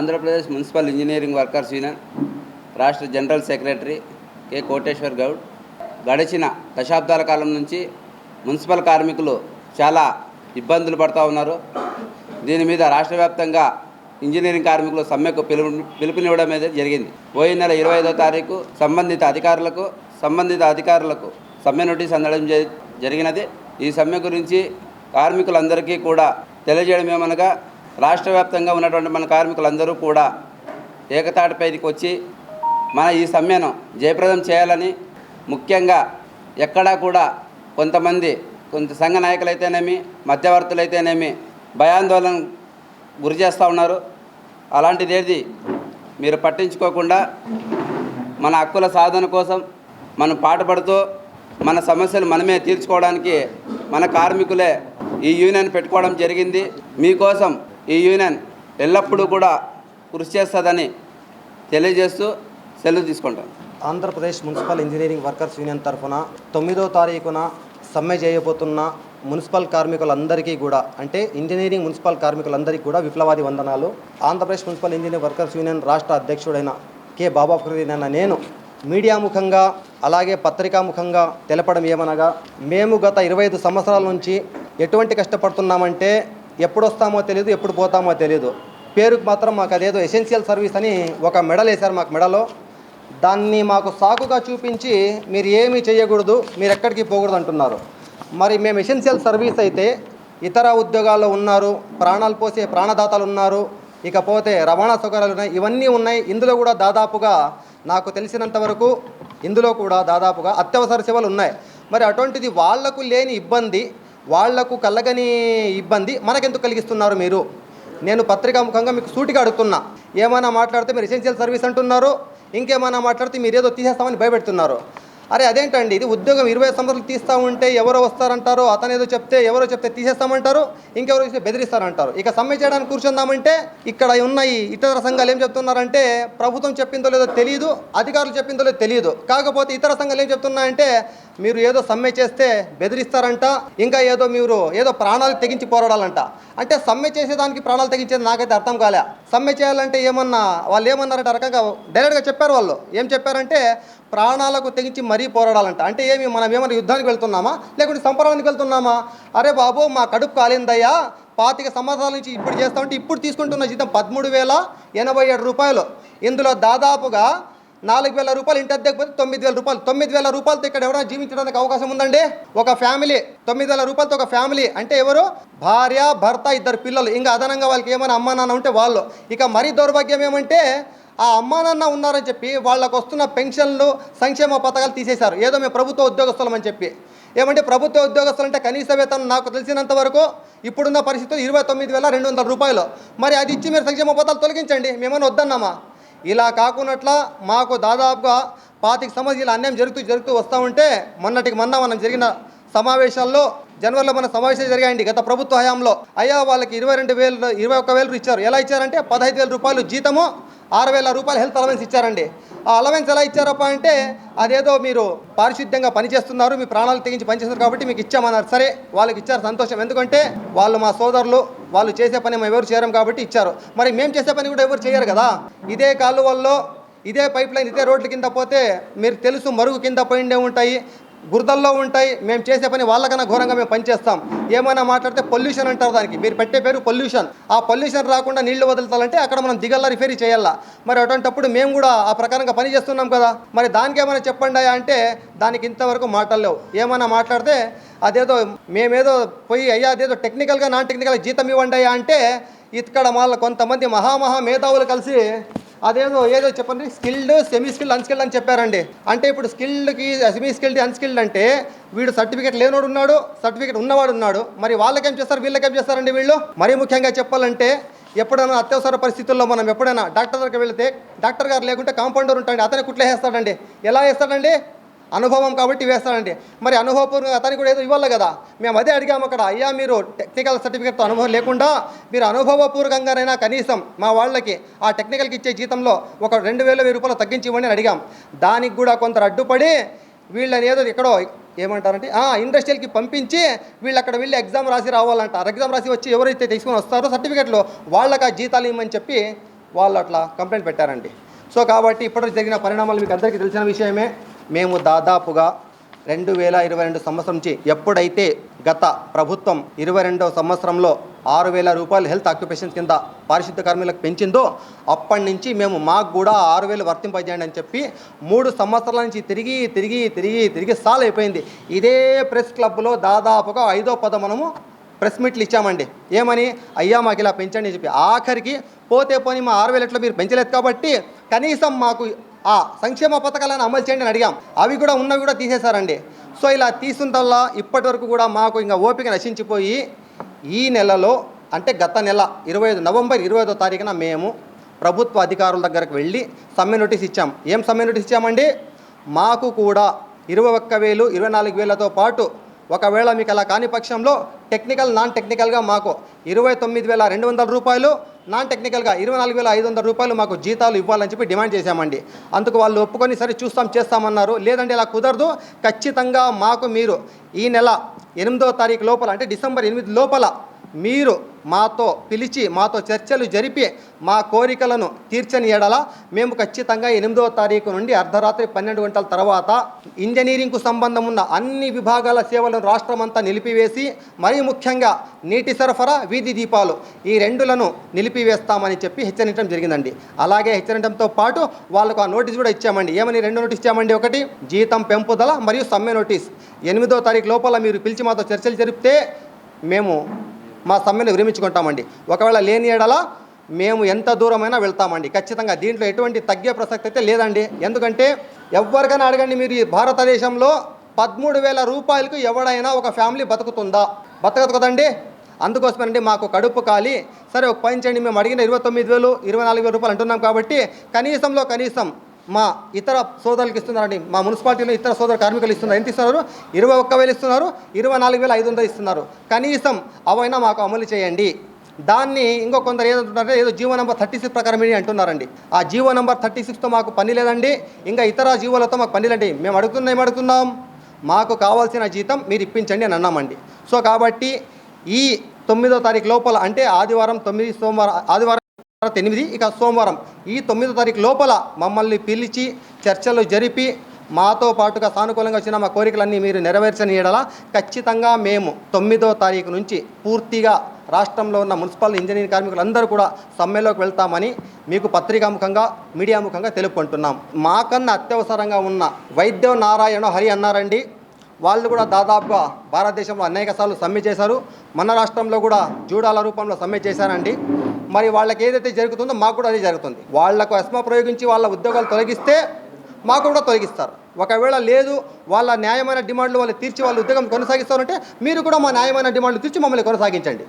Andhra Pradesh municipal engineering workers union రాష్ట్ర general secretary K. Koteshwar Goud. గడిచిన దశాబ్దాల కాలం నుంచి మున్సిపల్ కార్మికులు చాలా ఇబ్బందులు పడుతూ ఉన్నారు. దీని మీద రాష్ట్ర వ్యాప్తంగా ఇంజనీరింగ్ కార్మికులు సమ్మెకు పిలుపు పిలుపునివ్వడం అనేది జరిగింది. పోయిన నెల ఇరవై ఐదో తారీఖు సంబంధిత అధికారులకు సంబంధిత అధికారులకు సమ్మె నోటీస్ అందడం జ- జరిగినది. ఈ సమ్మె గురించి కార్మికులందరికీ కూడా తెలియజేయడం ఏమనగా రాష్ట్ర వ్యాప్తంగా ఉన్నటువంటి మన కార్మికులందరూ కూడా ఏకతాటిపైకి వచ్చి మన ఈ సమ్మెను జయప్రదం చేయాలని ముఖ్యంగా ఎక్కడా కూడా కొంతమంది కొంత సంఘ నాయకులైతేనేమి మధ్యవర్తులైతేనేమి భయాందోళన గురి చేస్తూ ఉన్నారు. అలాంటిది ఏది మీరు పట్టించుకోకుండా మన హక్కుల సాధన కోసం మనం పాటుపడుతూ మన సమస్యలు మనమే తీర్చుకోవడానికి మన కార్మికులే ఈ యూనియన్ పెట్టుకోవడం జరిగింది. మీకోసం ఈ యూనియన్ ఎల్లప్పుడూ కూడా కృషి చేస్తుందని తెలియజేస్తూ సెలవు తీసుకుంటాను. Andhra Pradesh municipal engineering workers union తరఫున తొమ్మిదో తారీఖున సమ్మె చేయబోతున్న మున్సిపల్ కార్మికులందరికీ కూడా అంటే ఇంజనీరింగ్ మున్సిపల్ కార్మికులందరికీ కూడా విప్లవాది వందనాలు. Andhra Pradesh municipal engineering workers union రాష్ట్ర అధ్యక్షుడైన కె. బాబా అన్న నేను మీడియా ముఖంగా అలాగే పత్రికా ముఖంగా తెలపడం ఏమనగా మేము గత ఇరవై ఐదు సంవత్సరాల నుంచి ఎటువంటి కష్టపడుతున్నామంటే ఎప్పుడు వస్తామో తెలియదు ఎప్పుడు పోతామో తెలియదు పేరుకు మాత్రం మాకు అదేదో ఎసెన్షియల్ సర్వీస్ అని ఒక మెడల్ వేశారు మాకు మెడలో. దాన్ని మాకు సాకుగా చూపించి మీరు ఏమీ చేయకూడదు మీరు ఎక్కడికి పోకూడదు అంటున్నారు. మరి మేము ఎసెన్షియల్ సర్వీస్ అయితే ఇతర ఉద్యోగాల్లో ఉన్నారు ప్రాణాలు పోసే ప్రాణదాతలు ఉన్నారు ఇకపోతే రవాణా సౌకర్యాలు ఉన్నాయి ఇవన్నీ ఉన్నాయి. ఇందులో కూడా దాదాపుగా నాకు తెలిసినంత వరకు ఇందులో కూడా దాదాపుగా అత్యవసర సేవలు ఉన్నాయి. మరి అటువంటిది వాళ్ళకు లేని ఇబ్బంది వాళ్ళకు కలగని ఇబ్బంది మనకెందుకు కలిగిస్తున్నారు మీరు? నేను పత్రికాముఖంగా మీకు సూటిగా అడుగుతున్నా. ఏమైనా మాట్లాడితే మీరు ఎసెన్షియల్ సర్వీస్ అంటున్నారు ఇంకేమైనా మాట్లాడితే మీరు ఏదో తీసేస్తామని భయపెడుతున్నారు. అరే అదేంటండి ఇది ఉద్యోగం ఇరవై సంవత్సరాలు తీస్తూ ఉంటే ఎవరో వస్తారంటారో అతను ఏదో చెప్తే ఎవరో చెప్తే తీసేస్తామంటారు ఇంకెవరో చెప్తే బెదిరిస్తారంటారు. ఇక సమ్మె చేయడానికి కూర్చుందామంటే ఇక్కడ ఉన్న ఈ ఇతర సంఘాలు ఏం చెప్తున్నారంటే ప్రభుత్వం చెప్పిందో లేదో తెలియదు అధికారులు చెప్పిందో లేదో తెలియదు కాకపోతే ఇతర సంఘాలు ఏం చెప్తున్నాయంటే మీరు ఏదో సమ్మె చేస్తే బెదిరిస్తారంట ఇంకా ఏదో మీరు ఏదో ప్రాణాలు తెగించి పోరాడాలంట. అంటే సమ్మె చేసేదానికి ప్రాణాలు తెగించేది నాకైతే అర్థం కాలే. సమ్మె చేయాలంటే ఏమన్నా వాళ్ళు ఏమన్నారంటే రకంగా డైరెక్ట్గా చెప్పారు వాళ్ళు. ఏం చెప్పారంటే ప్రాణాలకు తెగించి మరి పోరాడాలంట. అంటే ఏమి మనం ఏమైనా యుద్ధానికి వెళ్తున్నామా? లేకుంటే సంపరానికి వెళ్తున్నామా? అరే బాబు మా కడుపు కాలిందయ్యా. పాతిక సంవత్సరాల నుంచి ఇప్పుడు చేస్తామంటే ఇప్పుడు తీసుకుంటున్న జీతం పదమూడు వేల ఎనభై ఏడు రూపాయలు. ఇందులో దాదాపుగా నాలుగు వేల రూపాయలు ఇంటి అద్దెకపోతే తొమ్మిది వేల రూపాయలు. తొమ్మిది వేల రూపాయలతో ఇక్కడ ఎవరైనా జీవించడానికి అవకాశం ఉందండి? ఒక ఫ్యామిలీ. తొమ్మిది వేల రూపాయలతో ఒక ఫ్యామిలీ. అంటే ఎవరు? భార్య భర్త ఇద్దరు పిల్లలు. ఇంకా అదనంగా వాళ్ళకి ఏమైనా అమ్మా నాన్న ఉంటే వాళ్ళు. ఇక మరీ దౌర్భాగ్యం ఏమంటే ఆ అమ్మానాన్న ఉన్నారని చెప్పి వాళ్ళకు వస్తున్న పెన్షన్లు సంక్షేమ పథకాలు తీసేశారు. ఏదో మేము ప్రభుత్వ ఉద్యోగస్తులమని చెప్పి. ఏమంటే ప్రభుత్వ ఉద్యోగస్తులు అంటే కనీస వేతనం నాకు తెలిసినంత వరకు ఇప్పుడున్న పరిస్థితులు ఇరవై తొమ్మిది వేల రెండు వందల రూపాయలు. మరి అది ఇచ్చి మీరు సంక్షేమ పథకాలు తొలగించండి మేమన్నా వద్దన్నామా? ఇలా కాకున్నట్ల మాకు దాదాపుగా పాతిక సంవత్సరాలు ఇలా అన్యాయం జరుగుతూ జరుగుతూ వస్తూ ఉంటే మొన్నటికి మొన్న మనం జరిగిన సమావేశాల్లో జనవరిలో మన సమావేశాలు జరిగాయండి గత ప్రభుత్వ హయాంలో. అయ్యా వాళ్ళకి ఇరవై రెండు వేలు ఇరవై ఒక్క వేలు ఇచ్చారు. ఎలా ఇచ్చారంటే పదహైదు వేల రూపాయలు జీతము ఆరు వేల రూపాయలు హెల్త్ అలవెన్స్ ఇచ్చారండి. ఆ అలవెన్స్ ఎలా ఇచ్చారప్ప అంటే అదేదో మీరు పారిశుద్ధ్యంగా పనిచేస్తున్నారు మీ ప్రాణాలు తెగించి పనిచేస్తున్నారు కాబట్టి మీకు ఇచ్చామన్నారు. సరే వాళ్ళకి ఇచ్చారు సంతోషం. ఎందుకంటే వాళ్ళు మా సోదరులు వాళ్ళు చేసే పని మేము ఎవరు చేయరం కాబట్టి ఇచ్చారు. మరి మేము చేసే పని కూడా ఎవరు చేయరు కదా? ఇదే కాలువల్లో ఇదే పైప్ లైన్ ఇదే రోడ్ల కింద పోతే మీరు తెలుసు మరుగు కింద పోయిండే ఉంటాయి బురదల్లో ఉంటాయి మేము చేసే పని వాళ్ళకన్నా ఘోరంగా మేము పనిచేస్తాం. ఏమైనా మాట్లాడితే పొల్యూషన్ అంటారు దానికి. మీరు పెట్టే పేరు పొల్యూషన్. ఆ పొల్యూషన్ రాకుండా నీళ్ళు వదులుతాలంటే అక్కడ మనం దిగల్లా రిఫేరీ చేయాలా? మరి అటువంటిప్పుడు మేము కూడా ఆ ప్రకారంగా పని చేస్తున్నాం కదా. మరి దానికి ఏమైనా చెప్పండి అంటే దానికి ఇంతవరకు మాటలు లేవు. ఏమైనా మాట్లాడితే అదేదో మేమేదో పోయి అయ్యా అదేదో టెక్నికల్గా నాన్ టెక్నికల్గా జీతం ఇవ్వండి అంటే ఇక్కడ వాళ్ళ కొంతమంది మహామహా మేధావులు కలిసి అదేదో ఏదో చెప్పండి. స్కిల్డ్ సెమీ స్కిల్డ్ అన్స్కిల్డ్ అని చెప్పారండి. అంటే ఇప్పుడు స్కిల్డ్కి సెమీ స్కిల్డ్ అన్స్కిల్డ్ అంటే వీడు సర్టిఫికేట్ లేనోడు ఉన్నాడు సర్టిఫికేట్ ఉన్నవాడు ఉన్నాడు మరి వాళ్ళకేం చేస్తారు? వీళ్ళకేం చేస్తారండి వీళ్ళు? మరీ ముఖ్యంగా చెప్పాలంటే ఎప్పుడైనా అత్యవసర పరిస్థితుల్లో మనం ఎప్పుడైనా డాక్టర్ దగ్గరికి వెళితే డాక్టర్ గారు లేకుంటే కాంపౌండర్ ఉంటాడు అతనే కుట్లే వేస్తాడండి ఎలా వేస్తాడండి? అనుభవం కాబట్టి వేస్తాడండి మరి అనుభవపూర్వకంగా అతనికి కూడా ఏదో ఇవ్వాలి కదా. మేము అదే అడిగాము అక్కడ అయ్యా మీరు టెక్నికల్ సర్టిఫికేట్తో అనుభవం లేకుండా మీరు అనుభవపూర్వకంగానైనా కనీసం మా వాళ్ళకి ఆ టెక్నికల్కి ఇచ్చే జీతంలో ఒక రెండు వేల వెయ్యి రూపాయలు తగ్గించి ఇవ్వండి అని అడిగాం. దానికి కూడా కొంత అడ్డుపడి వీళ్ళని ఏదో ఎక్కడో ఏమంటారంటే ఆ ఇండస్ట్రియల్కి పంపించి వీళ్ళు అక్కడ వెళ్ళి ఎగ్జామ్ రాసి రావాలంటారు ఎగ్జామ్ రాసి వచ్చి ఎవరైతే తీసుకొని వస్తారో సర్టిఫికేట్లో వాళ్ళకి ఆ జీతాలు ఇవ్వమని చెప్పి వాళ్ళు అట్లా కంప్లైంట్ పెట్టారండి. సో కాబట్టి ఇప్పటివరకు జరిగిన పరిణామాలు మీకు అందరికీ తెలిసిన విషయమే. మేము దాదాపుగా రెండు వేల ఇరవై రెండు సంవత్సరం నుంచి ఎప్పుడైతే గత ప్రభుత్వం ఇరవై రెండవ సంవత్సరంలో ఆరు వేల రూపాయలు హెల్త్ ఆక్యుపేషన్ కింద పారిశుద్ధ కార్మికులకు పెంచిందో అప్పటి నుంచి మేము మాకు కూడా ఆరు వేలు వర్తింపజేయండి అని చెప్పి మూడు సంవత్సరాల నుంచి తిరిగి తిరిగి తిరిగి తిరిగి సాల్ అయిపోయింది ఇదే ప్రెస్ క్లబ్లో దాదాపుగా ఐదో పద మనము ప్రెస్ మీట్లు ఇచ్చామండి. ఏమని? అయ్యా మాకు ఇలా పెంచండి అని చెప్పి. ఆఖరికి పోతే పోని మా ఆరు వేలు ఎట్లా మీరు పెంచలేదు కాబట్టి కనీసం మాకు ఆ సంక్షేమ పథకాలను అమలు చేయండి అని అడిగాం. అవి కూడా ఉన్నవి కూడా తీసేశారండి. సో ఇలా తీసుకుంటల్లా ఇప్పటి వరకు కూడా మాకు ఇంకా ఓపిక నశించిపోయి ఈ నెలలో అంటే గత నెల ఇరవై ఐదు నవంబర్ ఇరవై ఐదో తారీఖున మేము ప్రభుత్వ అధికారుల దగ్గరకు వెళ్ళి సమ్మె నోటీస్ ఇచ్చాం. ఏం సమ్మె నోటీస్ ఇచ్చామండి? మాకు కూడా ఇరవై ఒక్క వేలు ఇరవై నాలుగు వేలతో పాటు ఒకవేళ మీకు అలా కాని పక్షంలో టెక్నికల్ నాన్ టెక్నికల్గా మాకు ఇరవై తొమ్మిది వేల రెండు వందల రూపాయలు నాన్ టెక్నికల్గా ఇరవై నాలుగు వేల ఐదు వందల రూపాయలు మాకు జీతాలు ఇవ్వాలని చెప్పి డిమాండ్ చేశామండి. అందుకు వాళ్ళు ఒప్పుకొని సరే చూస్తాం చేస్తామన్నారు. లేదంటే ఇలా కుదరదు. ఖచ్చితంగా మాకు మీరు ఈ నెల ఎనిమిదో తారీఖు లోపల అంటే డిసెంబర్ ఎనిమిది లోపల మీరు మాతో పిలిచి మాతో చర్చలు జరిపి మా కోరికలను తీర్చని ఎడల మేము ఖచ్చితంగా ఎనిమిదవ తారీఖు నుండి అర్ధరాత్రి పన్నెండు గంటల తర్వాత ఇంజనీరింగ్కు సంబంధం ఉన్న అన్ని విభాగాల సేవలను రాష్ట్రమంతా నిలిపివేసి మరీ ముఖ్యంగా నీటి సరఫరా వీధి దీపాలు ఈ రెండులను నిలిపివేస్తామని చెప్పి హెచ్చరించడం జరిగిందండి. అలాగే హెచ్చరించడంతో పాటు వాళ్ళకు ఆ నోటీస్ కూడా ఇచ్చామండి. ఏమని రెండు నోటీస్ ఇచ్చామండి? ఒకటి జీతం పెంపుదల మరియు సమ్మె నోటీస్. ఎనిమిదో తారీఖు లోపల మీరు పిలిచి మాతో చర్చలు జరిపితే మేము మా సమ్మెను విరమించుకుంటామండి. ఒకవేళ లేని ఎడల మేము ఎంత దూరమైనా వెళ్తామండి. ఖచ్చితంగా దీంట్లో ఎటువంటి తగ్గే ప్రసక్తి అయితే లేదండి. ఎందుకంటే ఎవరికైనా అడగండి మీరు ఈ భారతదేశంలో పదమూడు వేల రూపాయలకు ఎవడైనా ఒక ఫ్యామిలీ బతుకుతుందా? బతకదు కదండి. అందుకోసమేనండి మాకు కడుపు కాలి సరే ఒక పని చేయండి. మేము అడిగిన ఇరవై తొమ్మిది వేలు ఇరవై నాలుగు వేల రూపాయలు అంటున్నాం కాబట్టి కనీసంలో కనీసం మా ఇతర సోదరులకు ఇస్తున్నారండి. మా మున్సిపాలిటీలో ఇతర సోదర కార్మికులు ఇస్తున్నారు. ఎంత ఇస్తున్నారు? ఇరవై ఒక్క వేలు ఇస్తున్నారు. ఇరవై నాలుగు వేల ఐదు వందలు ఇస్తున్నారు. కనీసం అవైనా మాకు అమలు చేయండి. దాన్ని ఇంకో కొందరు ఏదంటున్నారంటే ఏదో జీవో నెంబర్ థర్టీ సిక్స్ ప్రకారం ఏంటి అంటున్నారండి. ఆ జీవో నెంబర్ థర్టీ సిక్స్తో మాకు పని లేదండి. ఇంకా ఇతర జీవోలతో మాకు పని లేదండి. మేము అడుగుతున్నాం ఏం అడుగుతున్నాం మాకు కావాల్సిన జీతం మీరు ఇప్పించండి అని అన్నామండి. సో కాబట్టి ఈ తొమ్మిదో తారీఖు లోపల అంటే ఆదివారం తొమ్మిది సోమవారం ఆదివారం తర్వాత ఎనిమిది ఇక సోమవారం. ఈ తొమ్మిదో తారీఖు లోపల మమ్మల్ని పిలిచి చర్చలు జరిపి మాతో పాటుగా సానుకూలంగా వచ్చిన మా కోరికలన్నీ మీరు నెరవేర్చని ఎడల ఖచ్చితంగా మేము తొమ్మిదో తారీఖు నుంచి పూర్తిగా రాష్ట్రంలో ఉన్న మున్సిపల్ ఇంజనీరింగ్ కార్మికులందరూ కూడా సమ్మెలోకి వెళ్తామని మీకు పత్రికాముఖంగా మీడియా ముఖంగా తెలుపుకుంటున్నాం. మాకన్నా అత్యవసరంగా ఉన్న వైద్యం నారాయణ హరి అన్నారండి. వాళ్ళు కూడా దాదాపుగా భారతదేశంలో అనేక సార్లు సమ్మె చేశారు. మన రాష్ట్రంలో కూడా జూడాల రూపంలో సమ్మె చేశారండి. మరి వాళ్ళకి ఏదైతే జరుగుతుందో మాకు కూడా అదే జరుగుతుంది. వాళ్ళకు అస్మా ప్రయోగించి వాళ్ళ ఉద్యోగాలు తొలగిస్తే మాకు కూడా తొలగిస్తారు. ఒకవేళ లేదు వాళ్ళ న్యాయమైన డిమాండ్లు వాళ్ళు తీర్చి వాళ్ళ ఉద్యోగం కొనసాగిస్తారంటే మీరు కూడా మా న్యాయమైన డిమాండ్లు తీర్చి మమ్మల్ని కొనసాగించండి.